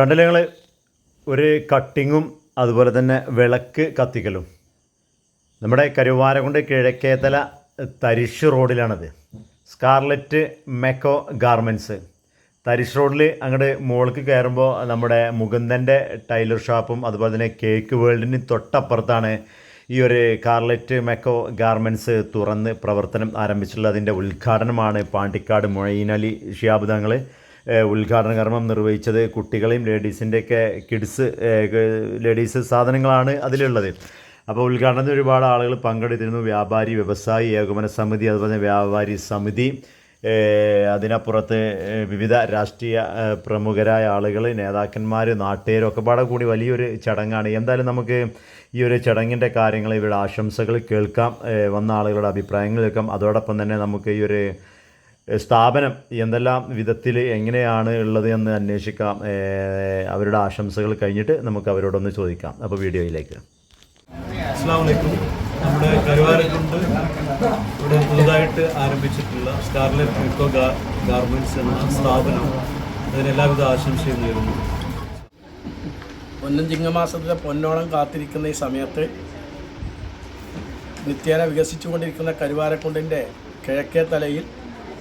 കണ്ടില്ലേ ഞങ്ങൾ ഒരു കട്ടിങ്ങും അതുപോലെ തന്നെ വിളക്ക് കത്തിക്കലും. നമ്മുടെ കരുവാരകുണ്ട് കിഴക്കേത്തല തരിശ് റോഡിലാണത്. സ്കാർലറ്റ് മെക്കോ ഗാർമെന്റ്സ് തരിശ് റോഡിൽ അങ്ങോട്ട് മുകൾക്ക് കയറുമ്പോൾ നമ്മുടെ മുകുന്ദന്റെ ടൈലർ ഷോപ്പും അതുപോലെ തന്നെ കേക്ക് വേൾഡിന് തൊട്ടപ്പുറത്താണ് ഈ ഒരു കാർലറ്റ് മെക്കോ ഗാർമെന്റ്സ് തുറന്ന് പ്രവർത്തനം ആരംഭിച്ചിട്ടുള്ളത്. അതിന്റെ ഉദ്ഘാടനമാണ് പാണ്ടിക്കാട് മൊയ്നലി ഷിയാബ് തങ്ങൾ ഉദ്ഘാടന കർമ്മം നിർവഹിച്ചത് കുട്ടികളെയും ലേഡീസിന്റെയൊക്കെ കിഡ്സ് ലേഡീസ് സാധനങ്ങളാണ് അതിലുള്ളത്. അപ്പോൾ ഉദ്ഘാടനത്തിൽ ഒരുപാട് ആളുകൾ പങ്കെടുത്തിരുന്നു. വ്യാപാരി വ്യവസായി ഏകോപന സമിതി അതുപോലെ തന്നെ വ്യാപാരി സമിതി അതിനപ്പുറത്ത് വിവിധ രാഷ്ട്രീയ പ്രമുഖരായ ആളുകൾ നേതാക്കന്മാർ നാട്ടുകാരും ഒക്കെ പാടെ കൂടി വലിയൊരു ചടങ്ങാണ്. എന്തായാലും നമുക്ക് ഈ ഒരു ചടങ്ങിന്റെ കാര്യങ്ങൾ ഇവരുടെ ആശംസകൾ കേൾക്കാം. വന്ന ആളുകളുടെ അഭിപ്രായങ്ങൾ കേൾക്കാം. അതോടൊപ്പം തന്നെ നമുക്ക് ഈ ഒരു സ്ഥാപനം എന്തെല്ലാം വിധത്തിൽ എങ്ങനെയാണ് ഉള്ളത് എന്ന് അന്വേഷിക്കാം. അവരുടെ ആശംസകൾ കഴിഞ്ഞിട്ട് നമുക്ക് അവരോടൊന്ന് ചോദിക്കാം. അപ്പോൾ വീഡിയോയിലേക്ക്. നമ്മുടെ കരുവാരക്കുണ്ട് ഇവിടെ പുതുതായിട്ട് ആരംഭിച്ചിട്ടുള്ള സ്കാർലറ്റ് മിക്കോ ഗാർമെന്റ്സ് എന്ന സ്ഥാപനം അതിന് എല്ലാവിധ ആശംസയും നേരുന്നു. പൊന്നും ചിങ്ങമാസത്തിലെ പൊന്നോണം കാത്തിരിക്കുന്ന ഈ സമയത്ത് നിത്യേന വികസിച്ചുകൊണ്ടിരിക്കുന്ന കരുവാരക്കുണ്ടിന്റെ കിഴക്കേ തലയിൽ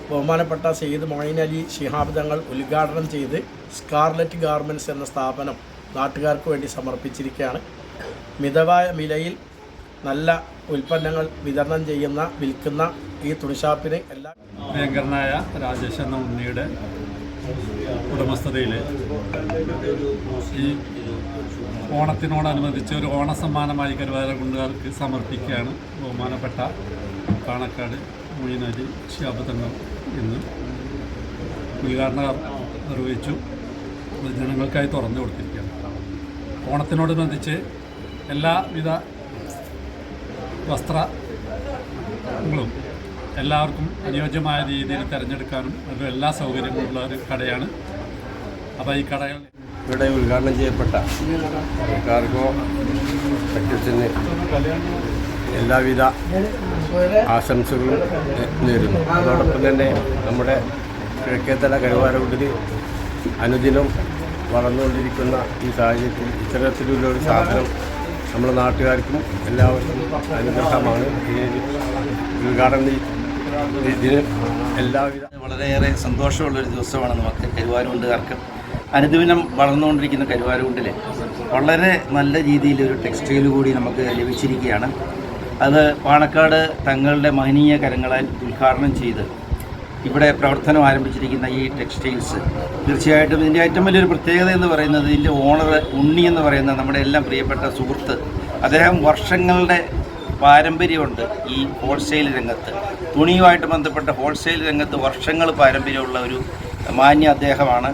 ബഹുമാനപ്പെട്ട സെയ്ദ് മൊയ്ൻ അലി ശിഹാബ് തങ്ങൾ ഉദ്ഘാടനം ചെയ്ത് സ്കാർലറ്റ് ഗാർമെന്റ്സ് എന്ന സ്ഥാപനം നാട്ടുകാർക്ക് വേണ്ടി സമർപ്പിച്ചിരിക്കുകയാണ്. മിതവായ വിലയിൽ നല്ല ഉൽപ്പന്നങ്ങൾ വിതരണം ചെയ്യുന്ന വിൽക്കുന്ന ഈ തുണിഷാപ്പിന് എല്ലാ ഭയങ്കരനായ രാജേഷ് എന്ന ഉണ്ണിയുടെ ഉടമസ്ഥതയിൽ ഈ ഓണത്തിനോടനുബന്ധിച്ച് ഒരു ഓണസമ്മാനമായി കരുവാരക്കുണ്ടുകാർക്ക് സമർപ്പിക്കുകയാണ് ബഹുമാനപ്പെട്ട കാണക്കാട് മൊയ്നലി ശാപതങ്ങൾ ഇന്ന് ഉദ്ഘാടനം നിർവഹിച്ചു. പൊതുജനങ്ങൾക്കായി തുറന്നു കൊടുത്തിരിക്കുകയാണ്. ഓണത്തിനോടനുബന്ധിച്ച് എല്ലാവിധ വസ്ത്രങ്ങളും എല്ലാവർക്കും അനുയോജ്യമായ രീതിയിൽ തിരഞ്ഞെടുക്കാനും അതിൽ എല്ലാ സൗകര്യങ്ങളുമുള്ള ഒരു കടയാണ്. അപ്പോൾ ഈ കടകൾ ഇവിടെ ഉദ്ഘാടനം ചെയ്യപ്പെട്ട കാർഗോ എല്ലാവിധ ആശംസകളും നേരുന്നു. അതോടൊപ്പം തന്നെ നമ്മുടെ കിഴക്കേത്തല കരുവാരകുണ്ടിൽ അനുദിനം വളർന്നുകൊണ്ടിരിക്കുന്ന ഈ സാഹചര്യത്തിൽ ഇത്തരത്തിലുള്ള ഒരു സാധനം നമ്മുടെ നാട്ടുകാർക്കും എല്ലാവർക്കും അനുഗ്രഹമാണ്. ഈ ഉദ്ഘാടന ഇതിന് എല്ലാവിധ വളരെയേറെ സന്തോഷമുള്ളൊരു ദിവസമാണ് നമുക്ക് കരുവാരുകൊണ്ടുകാർക്ക് അനുദിനം വളർന്നുകൊണ്ടിരിക്കുന്ന കരുവാരുകൊണ്ടിലെ വളരെ നല്ല രീതിയിലൊരു ടെക്സ്റ്റൈൽ കൂടി നമുക്ക് ലഭിച്ചിരിക്കുകയാണ്. അത് പാണക്കാട് തങ്ങളുടെ മഹനീയ കരങ്ങളാൽ ഉദ്ഘാടനം ചെയ്ത് ഇവിടെ പ്രവർത്തനം ആരംഭിച്ചിരിക്കുന്ന ഈ ടെക്സ്റ്റൈൽസ്. തീർച്ചയായിട്ടും ഇതിന്റെ ഏറ്റവും വലിയൊരു പ്രത്യേകത എന്ന് പറയുന്നത് ഇതിന്റെ ഓണർ ഉണ്ണി എന്ന് പറയുന്ന നമ്മുടെ എല്ലാം പ്രിയപ്പെട്ട സുഹൃത്ത്. അദ്ദേഹം വർഷങ്ങളുടെ പാരമ്പര്യമുണ്ട് ഈ ഹോൾസെയിൽ രംഗത്ത്. തുണിയുമായിട്ട് ബന്ധപ്പെട്ട ഹോൾസെയിൽ രംഗത്ത് വർഷങ്ങൾ പാരമ്പര്യമുള്ള ഒരു മാന്യ അദ്ദേഹമാണ്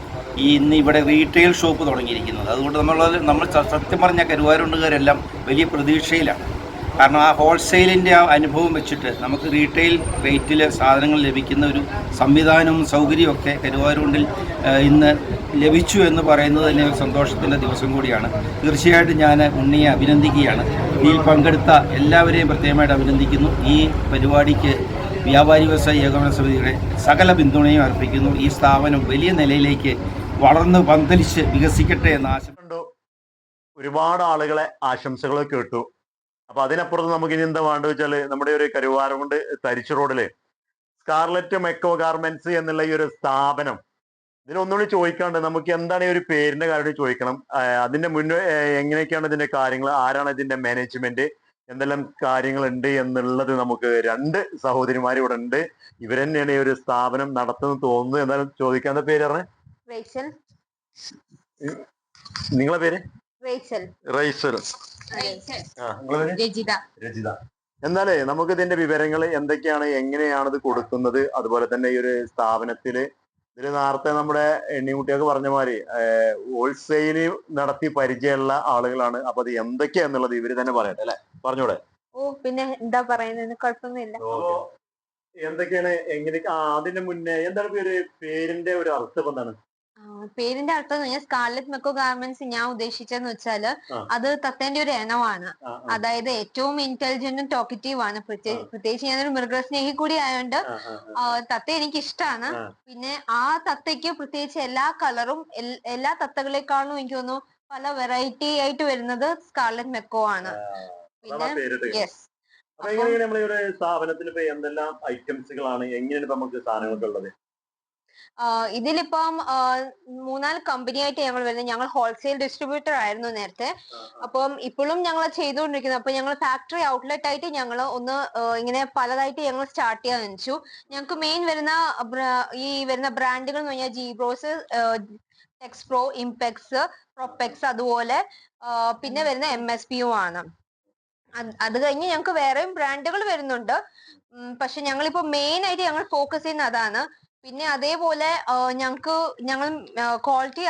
ഈ ഇന്ന് ഇവിടെ റീറ്റെയിൽ ഷോപ്പ് തുടങ്ങിയിരിക്കുന്നത്. അതുകൊണ്ട് നമ്മൾ നമ്മൾ സത്യം പറഞ്ഞ കരുവാരുണ്ടുകാരെല്ലാം വലിയ പ്രതീക്ഷയിലാണ്. കാരണം ആ ഹോൾസെയിലിന്റെ ആ അനുഭവം വെച്ചിട്ട് നമുക്ക് റീറ്റെയിൽ റേറ്റിൽ സാധനങ്ങൾ ലഭിക്കുന്ന ഒരു സംവിധാനവും സൗകര്യമൊക്കെ കരുവാരുണ്ടിൽ ഇന്ന് ലഭിച്ചു എന്ന് പറയുന്നത് തന്നെ ഒരു സന്തോഷത്തിന്റെ ദിവസം കൂടിയാണ്. തീർച്ചയായിട്ടും ഞാൻ ഉണ്ണിയെ അഭിനന്ദിക്കുകയാണ്. ഇതിൽ പങ്കെടുത്ത എല്ലാവരെയും പ്രത്യേകമായിട്ട് അഭിനന്ദിക്കുന്നു. ഈ പരിപാടിക്ക് വ്യാപാരി വ്യവസായ ഏകോപന സമിതിയുടെ സകല പിന്തുണയും അർപ്പിക്കുന്നു. ഈ സ്ഥാപനം വലിയ നിലയിലേക്ക് വളർന്ന് പന്തലിച്ച് വികസിക്കട്ടെ എന്ന് ആശ ഒരുപാട് ആളുകളെ ആശംസകൾ കേട്ടു. അപ്പൊ അതിനപ്പുറത്ത് നമുക്ക് ഇനി എന്താ വേണ്ടത് വെച്ചാൽ നമ്മുടെ ഒരു കരുവാരം കൊണ്ട് തരിച്ചു റോഡിൽ സ്കാർലറ്റ് മെക്കോ ഗാർമെന്റ്സ് എന്നുള്ള ഈ ഒരു സ്ഥാപനം. ഇതിനൊന്നുകൂടി ചോദിക്കാണ്ട് നമുക്ക് എന്താണ് ഈ ഒരു പേരിന്റെ കാര്യം ചോദിക്കണം. അതിന്റെ മുന്നേ എങ്ങനെയൊക്കെയാണ് ഇതിന്റെ കാര്യങ്ങൾ? ആരാണ് ഇതിന്റെ മാനേജ്മെന്റ് എന്തെല്ലാം കാര്യങ്ങൾ ഉണ്ട് എന്നുള്ളത് നമുക്ക് രണ്ട് സഹോദരിമാർ ഇവിടെ ഉണ്ട്. ഇവർ തന്നെയാണ് ഈ ഒരു സ്ഥാപനം നടത്തുന്നത് തോന്നുന്നു എന്നാലും ചോദിക്കാൻ പേര് പറഞ്ഞേ? നിങ്ങളെ പേര്? റൈസൽ രജിത. രചിത എന്നാലേ നമുക്ക് ഇതിന്റെ വിവരങ്ങൾ എന്തൊക്കെയാണ് എങ്ങനെയാണ് ഇത് കൊടുക്കുന്നത്? അതുപോലെ തന്നെ ഈ ഒരു സ്ഥാപനത്തിൽ ഇതിൽ നേരത്തെ നമ്മുടെ എണ്ണിക്കുട്ടിയൊക്കെ പറഞ്ഞ മാതിരി ഹോൾസെയിൽ നടത്തി പരിചയമുള്ള ആളുകളാണ്. അപ്പൊ അത് എന്തൊക്കെയാന്നുള്ളത് ഇവർ തന്നെ പറയട്ടെ അല്ലെ? പറഞ്ഞൂടെ? ഓ പിന്നെ എന്താ പറയുന്നത് കുഴപ്പമൊന്നുമില്ല. എന്തൊക്കെയാണ് എങ്ങനെ അതിന്റെ മുന്നേ എന്താണ് ഒരു പേരിന്റെ ഒരു അർത്ഥം എന്താണ്? പേരിന്റെ അർത്ഥം എന്ന് പറഞ്ഞാൽ സ്കാർലറ്റ് മെക്കോ ഗാർമെന്റ്സ് ഞാൻ ഉദ്ദേശിച്ചെന്ന് വെച്ചാൽ അത് തത്തേന്റെ ഒരു ഇനമാണ്. അതായത് ഏറ്റവും ഇന്റലിജന്റും ടോക്കറ്റീവ് ആണ്. പ്രത്യേകിച്ച് ഞാനൊരു മൃഗസ്നേഹി കൂടി ആയതുകൊണ്ട് തത്ത എനിക്ക് ഇഷ്ടമാണ് പിന്നെ ആ തത്തയ്ക്ക് പ്രത്യേകിച്ച് എല്ലാ കളറും എല്ലാ തത്തകളെക്കാളും എനിക്ക് തോന്നുന്നു പല വെറൈറ്റി ആയിട്ട് വരുന്നത് സ്കാർലറ്റ് മെക്കോ ആണ്. പിന്നെ. യെസ് അപ്പൊ എങ്ങനെയാണ് നമ്മളെ ഒരു സ്ഥാപനത്തിൽ ഇപ്പൊ എന്തെല്ലാം ഐറ്റംസുകളാണ് എങ്ങനെയാണ് നമുക്ക് സാധനങ്ങളൊക്കെ ഉള്ളത് ഇതിലിപ്പം മൂന്നാൽ കമ്പനി ആയിട്ട് ഞങ്ങൾ വരുന്നത് ഞങ്ങൾ ഹോൾസെയിൽ ഡിസ്ട്രിബ്യൂട്ടർ ആയിരുന്നു നേരത്തെ. അപ്പം ഇപ്പോഴും ഞങ്ങൾ ചെയ്തുകൊണ്ടിരിക്കുന്നത് അപ്പൊ ഞങ്ങൾ ഫാക്ടറി ഔട്ട്ലെറ്റ് ആയിട്ട് ഞങ്ങൾ ഒന്ന് ഇങ്ങനെ പലതായിട്ട് ഞങ്ങൾ സ്റ്റാർട്ട് ചെയ്യാൻ വെച്ചു ഞങ്ങൾക്ക് മെയിൻ വരുന്ന ഈ വരുന്ന ബ്രാൻഡുകൾ എന്ന് പറഞ്ഞാൽ ജീബ്രോസ് ടെക്സ്പ്രോ ഇംപെക്സ് പ്രോപെക്സ് അതുപോലെ പിന്നെ വരുന്ന എം എസ് പിയും ആണ്. അത് കഴിഞ്ഞ് ഞങ്ങൾക്ക് വേറെയും ബ്രാൻഡുകൾ വരുന്നുണ്ട്. പക്ഷെ ഞങ്ങളിപ്പോ മെയിൻ ആയിട്ട് ഞങ്ങൾ ഫോക്കസ് ചെയ്യുന്ന അതാണ്. പിന്നെ അതേപോലെ ഞങ്ങൾക്ക് ഞങ്ങൾ ക്വാളിറ്റി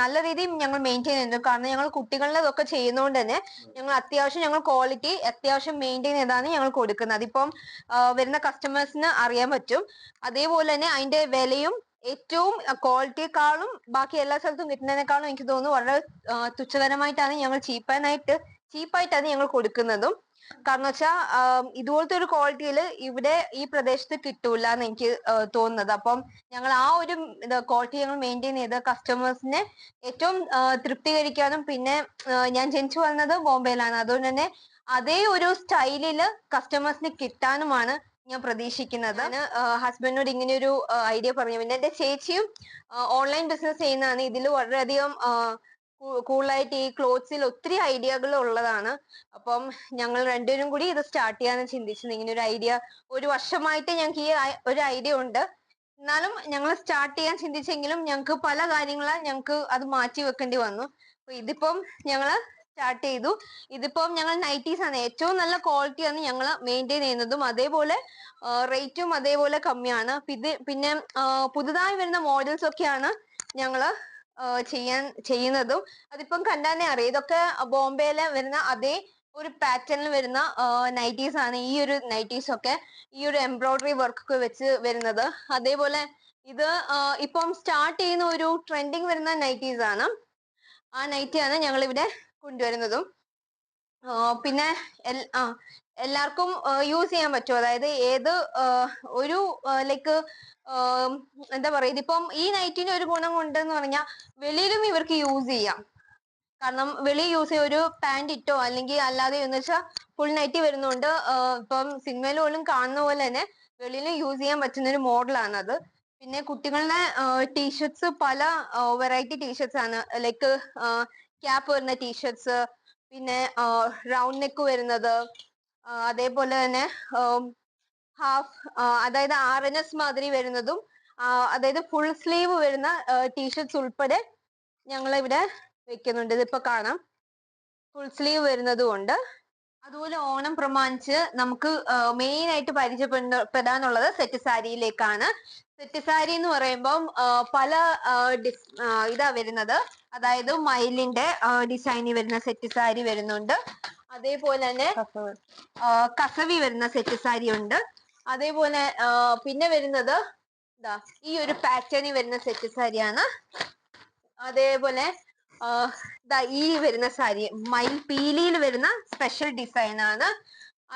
നല്ല രീതിയിൽ ഞങ്ങൾ മെയിന്റെയിൻ ചെയ്യുന്നുണ്ട്. കാരണം ഞങ്ങൾ കുട്ടികളുടെ ഇതൊക്കെ ചെയ്യുന്നതുകൊണ്ട് തന്നെ ഞങ്ങൾ അത്യാവശ്യം ഞങ്ങൾ ക്വാളിറ്റി അത്യാവശ്യം മെയിന്റെയിൻ ചെയ്താണ് ഞങ്ങൾ കൊടുക്കുന്നത്. അതിപ്പം വരുന്ന കസ്റ്റമേഴ്സിന് അറിയാൻ പറ്റും. അതേപോലെ തന്നെ അതിന്റെ വിലയും ഏറ്റവും ക്വാളിറ്റിയെക്കാളും ബാക്കി എല്ലാ സ്ഥലത്തും കിട്ടുന്നതിനേക്കാളും എനിക്ക് തോന്നുന്നു വളരെ തുച്ഛകരമായിട്ടാണ് ഞങ്ങൾ ചീപ്പാനായിട്ട് ചീപ്പായിട്ടാണ് ഞങ്ങൾ കൊടുക്കുന്നതും. കാരണം വെച്ചാൽ ഇതുപോലത്തെ ഒരു ക്വാളിറ്റിയിൽ ഇവിടെ ഈ പ്രദേശത്ത് കിട്ടൂല എന്ന് എനിക്ക് തോന്നുന്നത്. അപ്പം ഞങ്ങൾ ആ ഒരു ക്വാളിറ്റി ഞങ്ങൾ മെയിന്റെയിൻ ചെയ്ത് കസ്റ്റമേഴ്സിനെ ഏറ്റവും തൃപ്തീകരിക്കാനും പിന്നെ ഞാൻ ജനിച്ചു വളർന്നത് ബോംബെയിലാണ്. അതുകൊണ്ട് തന്നെ അതേ ഒരു സ്റ്റൈലിൽ കസ്റ്റമേഴ്സിന് കിട്ടാനുമാണ് ഞാൻ പ്രതീക്ഷിക്കുന്നത്. ഹസ്ബൻഡിനോട് ഇങ്ങനെ ഒരു ഐഡിയ പറഞ്ഞു. പിന്നെ എന്റെ ചേച്ചിയും ഓൺലൈൻ ബിസിനസ് ചെയ്യുന്നതാണ്. ഇതിൽ വളരെയധികം കൂടുതലായിട്ട് ഈ ക്ലോത്ത്സിൽ ഒത്തിരി ഐഡിയകൾ ഉള്ളതാണ്. അപ്പം ഞങ്ങൾ രണ്ടുപേരും കൂടി ഇത് സ്റ്റാർട്ട് ചെയ്യാന്ന് ചിന്തിച്ചത് ഇങ്ങനെ ഒരു ഐഡിയ ഒരു വർഷമായിട്ട് ഞങ്ങൾക്ക് ഈ ഒരു ഐഡിയ ഉണ്ട്. എന്നാലും ഞങ്ങൾ സ്റ്റാർട്ട് ചെയ്യാൻ ചിന്തിച്ചെങ്കിലും ഞങ്ങൾക്ക് പല കാര്യങ്ങളാൽ ഞങ്ങൾക്ക് അത് മാറ്റി വെക്കേണ്ടി വന്നു. അപ്പൊ ഇതിപ്പം ഞങ്ങൾ സ്റ്റാർട്ട് ചെയ്തു. ഇതിപ്പം ഞങ്ങൾ നൈറ്റീസ് ആണ്. ഏറ്റവും നല്ല ക്വാളിറ്റി ആണ് ഞങ്ങൾ മെയിന്റെയിൻ ചെയ്യുന്നതും. അതേപോലെ റേറ്റും അതേപോലെ കമ്മിയാണ്. പിന്നെ പുതുതായി വരുന്ന മോഡൽസ് ഒക്കെയാണ് ഞങ്ങൾ ചെയ്യാൻ ചെയ്യുന്നതും അതിപ്പം കണ്ടാലേ അറിയാം. ഇതൊക്കെ ബോംബെയിലെ വരുന്ന അതേ ഒരു പാറ്റേണിൽ വരുന്ന നൈറ്റീസ് ആണ് ഈ ഒരു നൈറ്റീസ് ഒക്കെ ഈ ഒരു എംബ്രോയിഡറി വർക്ക് ഒക്കെ വെച്ച് വരുന്നത്. അതേപോലെ ഇത് ഇപ്പം സ്റ്റാർട്ട് ചെയ്യുന്ന ഒരു ട്രെൻഡിങ് വരുന്ന നൈറ്റീസ് ആണ്. ആ നൈറ്റിയാണ് ഞങ്ങൾ ഇവിടെ കൊണ്ടുവരുന്നതും. പിന്നെ ആ എല്ലാവർക്കും യൂസ് ചെയ്യാൻ പറ്റും. അതായത് ഏത് ഒരു ലൈക്ക് എന്താ പറയാ ഇതിപ്പം ഈ നൈറ്റിന് ഒരു ഗുണം ഉണ്ടെന്ന് പറഞ്ഞാൽ വെളിയിലും ഇവർക്ക് യൂസ് ചെയ്യാം. കാരണം വെളി യൂസ് ചെയ്യ ഒരു പാന്റ് ഇട്ടോ അല്ലെങ്കിൽ അല്ലാതെ എന്ന് വെച്ചാൽ ഫുൾ നൈറ്റി വരുന്നുണ്ട്. ഇപ്പം സിനിമയിൽ പോലും കാണുന്ന പോലെ തന്നെ വെളിയിലും യൂസ് ചെയ്യാൻ പറ്റുന്ന ഒരു മോഡലാണ് അത്. പിന്നെ കുട്ടികളുടെ ടീഷർട്സ് പല വെറൈറ്റി ടീഷർട്സ് ആണ്. ലൈക്ക് ക്യാപ്പ് വരുന്ന ടീഷർട്സ് പിന്നെ റൗണ്ട് നെക്ക് വരുന്നത് അതേപോലെ തന്നെ ഹാഫ് അതായത് ആർ എൻ എസ് മാതിരി വരുന്നതും അതായത് ഫുൾ സ്ലീവ് വരുന്ന ടീഷർട്സ് ഉൾപ്പെടെ ഞങ്ങൾ ഇവിടെ വെക്കുന്നുണ്ട്. ഇതിപ്പോ കാണാം. ഫുൾ സ്ലീവ് വരുന്നതും ഉണ്ട്. അതുപോലെ ഓണം പ്രമാണിച്ച് നമുക്ക് മെയിൻ ആയിട്ട് പരിചയപ്പെടാനുള്ളത് സെറ്റ് സാരിയിലേക്കാണ്. സെറ്റ് സാരി എന്ന് പറയുമ്പം പല ഇതാ വരുന്നത്. അതായത് മയിലിന്റെ ഡിസൈനിൽ വരുന്ന സെറ്റ് സാരി വരുന്നുണ്ട്. അതേപോലെ തന്നെ കസവി. വരുന്ന സെറ്റ് സാരി ഉണ്ട്. അതേപോലെ പിന്നെ വരുന്നത് ഇതാ ഈ ഒരു പാറ്റേണിൽ വരുന്ന സെറ്റ് സാരിയാണ്. അതേപോലെ ഈ വരുന്ന സാരി മയിൽ പീലിയിൽ വരുന്ന സ്പെഷ്യൽ ഡിസൈൻ ആണ്.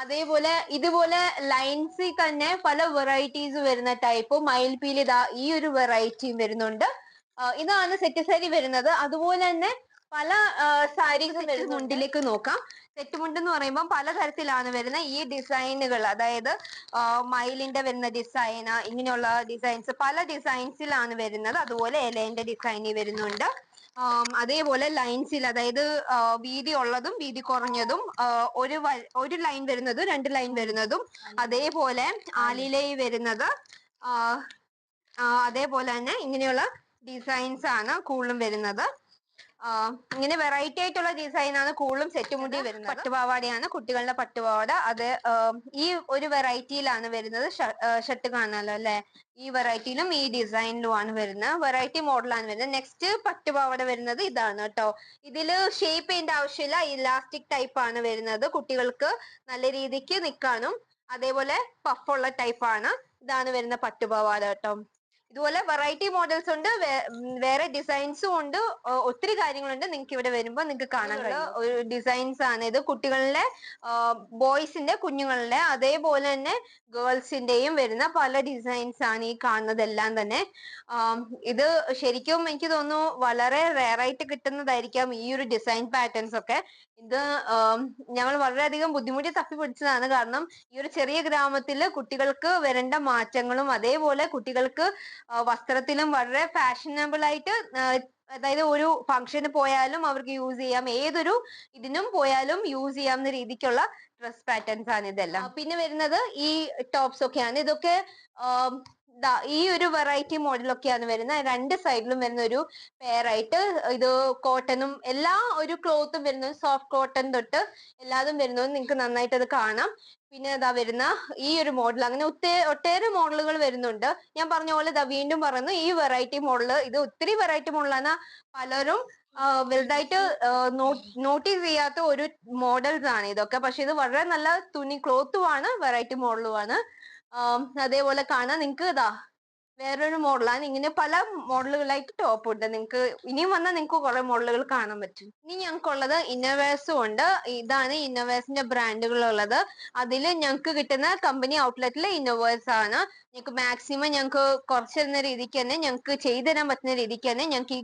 അതേപോലെ ഇതുപോലെ ലൈൻസിൽ തന്നെ പല വെറൈറ്റീസ് വരുന്ന ടൈപ്പ് മയിൽ പീലി ദാ ഈ ഒരു വെറൈറ്റിയും വരുന്നുണ്ട്. ഇതാണ് സെറ്റ് സാരി വരുന്നത്. അതുപോലെ തന്നെ പല സാരീസ് മുണ്ടിലേക്ക് നോക്കാം. സെറ്റ് മുണ്ട് എന്ന് പറയുമ്പോൾ പലതരത്തിലാണ് വരുന്നത് ഈ ഡിസൈനുകൾ. അതായത് മയിലിന്റെ വരുന്ന ഡിസൈൻ ഇങ്ങനെയുള്ള ഡിസൈൻസ് പല ഡിസൈൻസിലാണ് വരുന്നത്. അതുപോലെ ഇലേന്റെ ഡിസൈനിൽ വരുന്നുണ്ട്. അതേപോലെ ലൈൻസിൽ അതായത് വീതി ഉള്ളതും വീതി കുറഞ്ഞതും ഒരു ഒരു ലൈൻ വരുന്നതും രണ്ട് ലൈൻ വരുന്നതും അതേപോലെ ആലിലയിൽ വരുന്നത് അതേപോലെ തന്നെ ഇങ്ങനെയുള്ള ഡിസൈൻസ് ആണ് കൂടുതലും വരുന്നത്. ഇങ്ങനെ വെറൈറ്റി ആയിട്ടുള്ള ഡിസൈൻ ആണ് കൂടുതലും സെറ്റ് മുടി വരുന്നത്. പട്ടുപാവാടയാണ് കുട്ടികളുടെ പട്ടുപാവാട. അത് ഈ ഒരു വെറൈറ്റിയിലാണ് വരുന്നത്. ഷർട്ട് കാണാലോ അല്ലെ? ഈ വെറൈറ്റിയിലും ഈ ഡിസൈനിലുമാണ് വരുന്നത്. വെറൈറ്റി മോഡലാണ് വരുന്നത്. നെക്സ്റ്റ് പട്ടുപാവാട വരുന്നത് ഇതാണ് കേട്ടോ. ഇതിൽ ഷേപ്പ് ചെയ്യേണ്ട ആവശ്യമില്ല. ഇലാസ്റ്റിക് ടൈപ്പ് ആണ് വരുന്നത്. കുട്ടികൾക്ക് നല്ല രീതിക്ക് നിൽക്കാനും അതേപോലെ പഫുള്ള ടൈപ്പ് ആണ് ഇതാണ് വരുന്ന പട്ടുപാവാട കേട്ടോ. ഇതുപോലെ വെറൈറ്റി മോഡൽസ് ഉണ്ട്. വേറെ ഡിസൈൻസും ഉണ്ട്. ഒത്തിരി കാര്യങ്ങളുണ്ട് നിങ്ങൾക്ക് ഇവിടെ വരുമ്പോൾ നിങ്ങൾക്ക് കാണാൻ കഴിയും ഒരു ഡിസൈൻസ് ആണ്. ഇത് കുട്ടികളിലെ ബോയ്സിന്റെ കുഞ്ഞുങ്ങളുടെ അതേപോലെ തന്നെ ഗേൾസിന്റെയും വരുന്ന പല ഡിസൈൻസ് ആണ് ഈ കാണുന്നതെല്ലാം തന്നെ. ഇത് ശരിക്കും എനിക്ക് തോന്നുന്നു വളരെ റെയറായിട്ട് കിട്ടുന്നതായിരിക്കാം ഈ ഒരു ഡിസൈൻ പാറ്റേൺസ് ഒക്കെ. ഇത് ഞങ്ങൾ വളരെയധികം ബുദ്ധിമുട്ടി തപ്പി പിടിച്ചതാണ് കാരണം ഈ ഒരു ചെറിയ ഗ്രാമത്തിൽ കുട്ടികൾക്ക് വരേണ്ട മാറ്റങ്ങളും അതേപോലെ കുട്ടികൾക്ക് വസ്ത്രത്തിലും വളരെ ഫാഷനബിൾ ആയിട്ട് അതായത് ഒരു ഫംഗ്ഷന് പോയാലും അവർക്ക് യൂസ് ചെയ്യാം. ഏതൊരു ഇതിനും പോയാലും യൂസ് ചെയ്യാവുന്ന രീതിക്കുള്ള ഡ്രസ് പാറ്റേൺസ് ആണ് ഇതെല്ലാം. പിന്നെ വരുന്നത് ഈ ടോപ്സ് ഒക്കെയാണ്. ഇതൊക്കെ ഈ ഒരു വെറൈറ്റി മോഡലൊക്കെയാണ് വരുന്നത്. രണ്ട് സൈഡിലും വരുന്ന ഒരു പെയർ ഇത് കോട്ടനും എല്ലാ ഒരു ക്ലോത്തും വരുന്ന സോഫ്റ്റ് കോട്ടൺ തൊട്ട് എല്ലാതും വരുന്നത് നിങ്ങൾക്ക് നന്നായിട്ട് അത് കാണാം. പിന്നെ ഇതാ വരുന്ന ഈ ഒരു മോഡൽ അങ്ങനെ ഒത്തേ ഒട്ടേറെ മോഡലുകൾ വരുന്നുണ്ട്. ഞാൻ പറഞ്ഞ പോലെ ഇതാ വീണ്ടും പറയുന്നു ഈ വെറൈറ്റി മോഡൽ ഇത് ഒത്തിരി വെറൈറ്റി മോഡലാണ് പലരും വലുതായിട്ട് നോട്ടീസ് ചെയ്യാത്ത ഒരു മോഡൽസ് ആണ് ഇതൊക്കെ. പക്ഷെ ഇത് വളരെ നല്ല തുണി ക്ലോത്തും ആണ് വെറൈറ്റി മോഡലും ആണ്. ആം, അതേപോലെ കാണാം. നിങ്ങൾക്ക് ഇതാ വേറൊരു മോഡലാണ് ഇങ്ങനെ പല മോഡലുകളായിട്ട് ടോപ്പ് ഉണ്ട്. നിങ്ങൾക്ക് ഇനിയും വന്നാൽ നിങ്ങൾക്ക് കുറെ മോഡലുകൾ കാണാൻ പറ്റും. ഇനി ഞങ്ങൾക്കുള്ളത് ഇന്നോവേഴ്സും ഉണ്ട്. ഇതാണ് ഇന്നോവേഴ്സിന്റെ ബ്രാൻഡുകൾ ഉള്ളത് അതിൽ ഞങ്ങൾക്ക് കിട്ടുന്ന കമ്പനി ഔട്ട്ലെറ്റിലെ ഇന്നോവേഴ്സ് ആണ്. ഞങ്ങൾക്ക് മാക്സിമം ഞങ്ങൾക്ക് കുറച്ച് തരുന്ന രീതിക്ക് തന്നെ ഞങ്ങൾക്ക് ചെയ്തു തരാൻ പറ്റുന്ന രീതിക്ക് തന്നെ ഞങ്ങൾക്ക് ഈ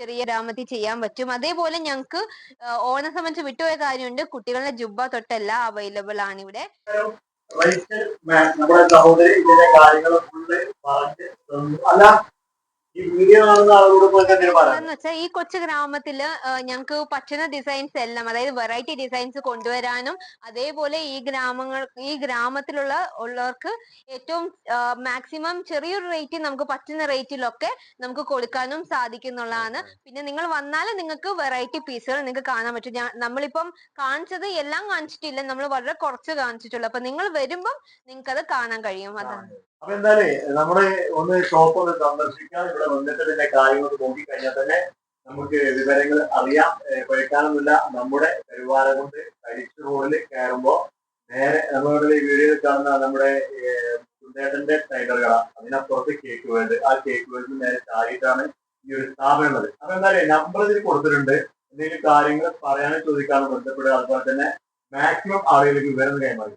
ചെറിയ ഗ്രാമത്തിൽ ചെയ്യാൻ പറ്റും. അതേപോലെ ഞങ്ങൾക്ക് ഓണം സംബന്ധിച്ച് വിട്ടുപോയ കാര്യമുണ്ട്. കുട്ടികളുടെ ജുബ്ബ തൊട്ടെല്ലാം അവൈലബിൾ ആണ് ഇവിടെ. മാം നമ്മുടെ സഹോദരി ഇതിന്റെ കാര്യങ്ങൾ ഫുള്ള് പറഞ്ഞ് തന്നു. അല്ല വെച്ചാൽ ഈ കൊച്ചു ഗ്രാമത്തിൽ ഞങ്ങൾക്ക് പറ്റുന്ന ഡിസൈൻസ് എല്ലാം അതായത് വെറൈറ്റി ഡിസൈൻസ് കൊണ്ടുവരാനും അതേപോലെ ഈ ഗ്രാമങ്ങൾ ഈ ഗ്രാമത്തിലുള്ള ഉള്ളവർക്ക് ഏറ്റവും മാക്സിമം ചെറിയൊരു റേറ്റിൽ നമുക്ക് പറ്റുന്ന റേറ്റിലൊക്കെ നമുക്ക് കൊടുക്കാനും സാധിക്കുന്നുള്ളതാണ്. പിന്നെ നിങ്ങൾ വന്നാൽ നിങ്ങൾക്ക് വെറൈറ്റി പീസുകൾ നിങ്ങൾക്ക് കാണാൻ പറ്റും. നമ്മളിപ്പം കാണിച്ചത് എല്ലാം കാണിച്ചിട്ടില്ല നമ്മൾ വളരെ കുറച്ച് കാണിച്ചിട്ടുള്ളൂ. അപ്പൊ നിങ്ങൾ വരുമ്പം നിങ്ങൾക്ക് അത് കാണാൻ കഴിയും. അതാണ്. അപ്പൊ എന്തായാലേ നമ്മൾ ഒന്ന് ഷോപ്പ് ഒന്ന് സന്ദർശിക്കാം. ഇവിടെ വന്നിട്ട് ഇതിന്റെ കാര്യങ്ങൾ നോക്കിക്കഴിഞ്ഞാൽ തന്നെ നമുക്ക് വിവരങ്ങൾ അറിയാം. കുഴക്കാനൊന്നുമില്ല നമ്മുടെ പരിവാരം കൊണ്ട് കഴിച്ച റോഡിൽ കയറുമ്പോ നേരെ നമ്മുടെ ഈ വീഡിയോയിൽ കാണുന്ന നമ്മുടെ സുന്ദേട്ടന്റെ ടൈലറുകളാണ് അതിനപ്പുറത്ത് കേക്ക് വേൾഡ് ആ കേക്ക് വേൾഡിൽ നേരെ ചാടിയിട്ടാണ് ഈ ഒരു സ്ഥാപനം ഉള്ളത്. അപ്പൊ എന്തായാലും നമ്പർ ഇതിൽ കൊടുത്തിട്ടുണ്ട്. എന്തെങ്കിലും കാര്യങ്ങൾ പറയാനും ചോദിക്കാനും ബന്ധപ്പെടുക അതുപോലെ തന്നെ മാക്സിമം ആളുകൾക്ക് വിവരം കൈമാറി.